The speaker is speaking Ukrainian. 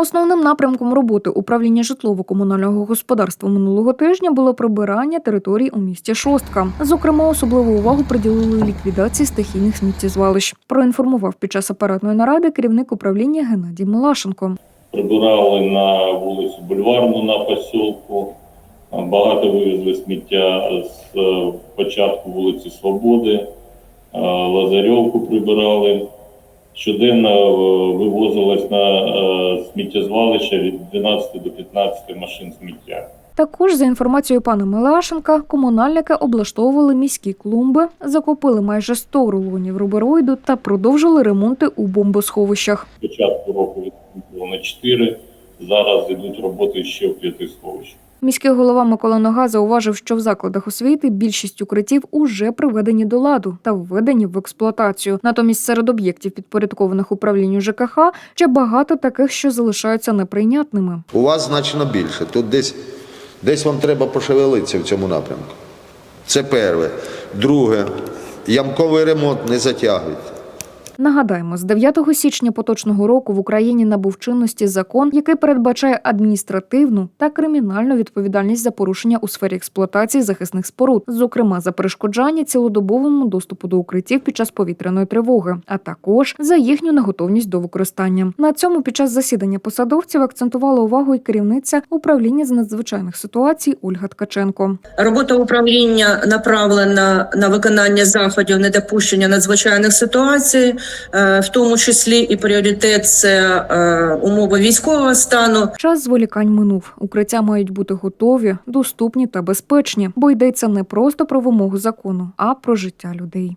Основним напрямком роботи управління житлово-комунального господарства минулого тижня було прибирання територій у місті Шостка. Зокрема, особливу увагу приділили ліквідації стихійних сміттєзвалищ. Проінформував під час апаратної наради керівник управління Геннадій Милашенко. прибирали на вулицю Бульварну на посілку. Багато вивезли сміття з е, початку вулиці Свободи, е, Лазарьовку прибирали. Щоденно е, вивозилось на е, сміттєзвалище від 12 до 15 машин сміття. Також за інформацією пана Милашенка, комунальники облаштовували міські клумби, закупили майже 100 рулонів рубероїду та продовжили ремонти у бомбосховищах. Початку року було на 4, зараз йдуть роботи ще в п'яти сховищах. Міський голова Микола Нога зауважив, що в закладах освіти більшість укриттів уже приведені до ладу та введені в експлуатацію. Натомість серед об'єктів, підпорядкованих управлінню ЖКХ, ще багато таких, що залишаються неприйнятними. У вас значно більше. Тут десь, десь вам треба пошевелитися в цьому напрямку. Це перше. Друге, ямковий ремонт не затягуйте. Нагадаємо, з 9 січня поточного року в Україні набув чинності закон, який передбачає адміністративну та кримінальну відповідальність за порушення у сфері експлуатації захисних споруд, зокрема за перешкоджання цілодобовому доступу до укриттів під час повітряної тривоги, а також за їхню неготовність до використання. На цьому під час засідання посадовців акцентувала увагу і керівниця управління з надзвичайних ситуацій Ольга Ткаченко. Робота управління направлена на виконання заходів недопущення надзвичайних ситуацій, в тому числі і пріоритет це е, умови військового стану. Час зволікань минув. Укриття мають бути готові, доступні та безпечні, бо йдеться не просто про вимогу закону, а про життя людей.